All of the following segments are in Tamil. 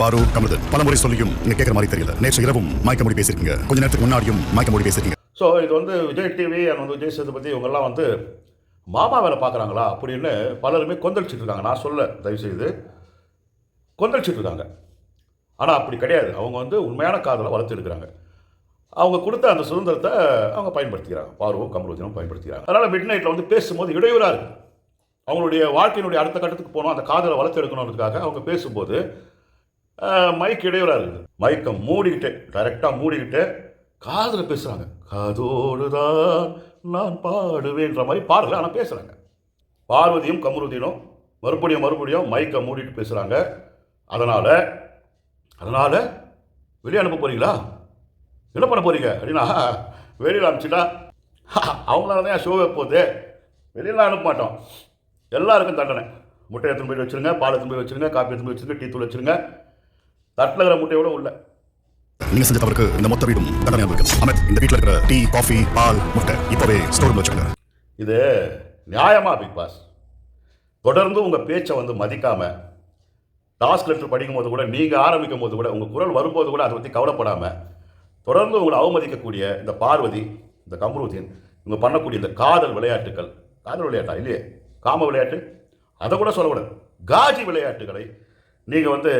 பாரு கமலதன் பலமுறை சொல்லியும் நீங்க கேட்கற மாதிரி தெரியல. நேற்று இரவும் மயக்க மொழி பேசிருக்கீங்க கொஞ்ச நேரத்துக்கு முன்னாடியும் மயக்க மொழி பேசிருக்கீங்க ஸோ இது வந்து விஜய் டிவி அண்ட் வந்து விஜய் சேதுபதி இவங்கெல்லாம் வந்து மாமா வேலை பார்க்குறாங்களா அப்படின்னு பலருமே கொந்தளிச்சுட்டு இருக்காங்க. நான் சொல்ல தயவுசெய்து கொந்தளிச்சிட்டு இருக்காங்க. ஆனால் அப்படி கிடையாது. அவங்க வந்து உண்மையான காதலை வளர்த்துருக்குறாங்க அவங்க கொடுத்த அந்த சுதந்திரத்தை அவங்க பயன்படுத்திக்கிறாங்க. பார்வம் கமலோஜனம் பயன்படுத்திக்கிறாங்க. அதனால் மிட் நைட்டில் வந்து பேசும்போது இடையூறாக இருக்குது அவங்களுடைய வாழ்க்கையினுடைய அடுத்த கட்டத்துக்கு போகணும் அந்த காதலை வளர்த்து எடுக்கணுன்றதுக்காக அவங்க பேசும்போது மைக் இடையூறாக இருக்குது. மைக்கை மூடிக்கிட்டு டைரெக்டாக மூடிக்கிட்டு காதில் பேசுகிறாங்க காதோடு தான் நான் பாடுவேன்ற மாதிரி பாடலை ஆனால் பேசுகிறாங்க பார்வதியும் கமருதீனும் மறுபடியும் மறுபடியும் மைக்கை மூடிட்டு பேசுகிறாங்க அதனால் அதனால் வெளியே அனுப்ப போகிறீங்களா என்ன பண்ண போகிறீங்க அப்படின்னா வெளியில் அனுப்பிச்சிட்டா அவங்களால தான் ஷோவே போகுது. வெளியெல்லாம் அனுப்ப மாட்டோம். எல்லாருக்கும் தண்டனை. முட்டை எடுத்துன்னு போய் வச்சுருங்க பால் எடுத்துன்னு போய் வச்சுருங்க காப்பி எடுத்துன்னு போய் வச்சுருங்க டீ தூள் வச்சுருங்க. தட்டில் இருக்கிற முட்டையோட உள்ள. நீங்க செஞ்ச தவறுக்கு இந்த மொத்த வீடும் தண்டனை அனுபவிக்கும் அமித் இந்த வீட்ல இருக்கிற டீ காஃபி பால் முட்டை இப்பவே ஸ்டோர் வச்சுக்கோங்க. இது நியாயமா பிக் பாஸ் தொடர்ந்து உங்கள் பேச்சை வந்து மதிக்காமல் டாஸ்க் லெட்டர் படிக்கும் போது கூட நீங்கள் ஆரம்பிக்கும் போது கூட உங்கள் குரல் வரும்போது கூட அதை பற்றி கவலைப்படாமல் தொடர்ந்து உங்களை அவமதிக்கக்கூடிய இந்த பார்வதி இந்த கம்ருதீன் இவங்க பண்ணக்கூடிய இந்த காதல் விளையாட்டுகள் காதல் விளையாட்டா இல்லையே? காம விளையாட்டு அதை கூட சொல்லக்கூடாது காஜி விளையாட்டுகளை நீங்கள் வந்து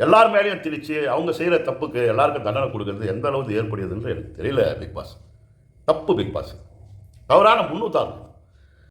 எல்லார் மேலேயும் திணிச்சு அவங்க செய்கிற தப்புக்கு எல்லாருக்கும் தண்டனை கொடுக்கறது எந்த அளவுக்கு ஏற்படுகிறதுன்னு எனக்கு தெரியல பிக் பாஸ் தப்பு பிக் பாஸ் தவறான முன்னுதாரணம்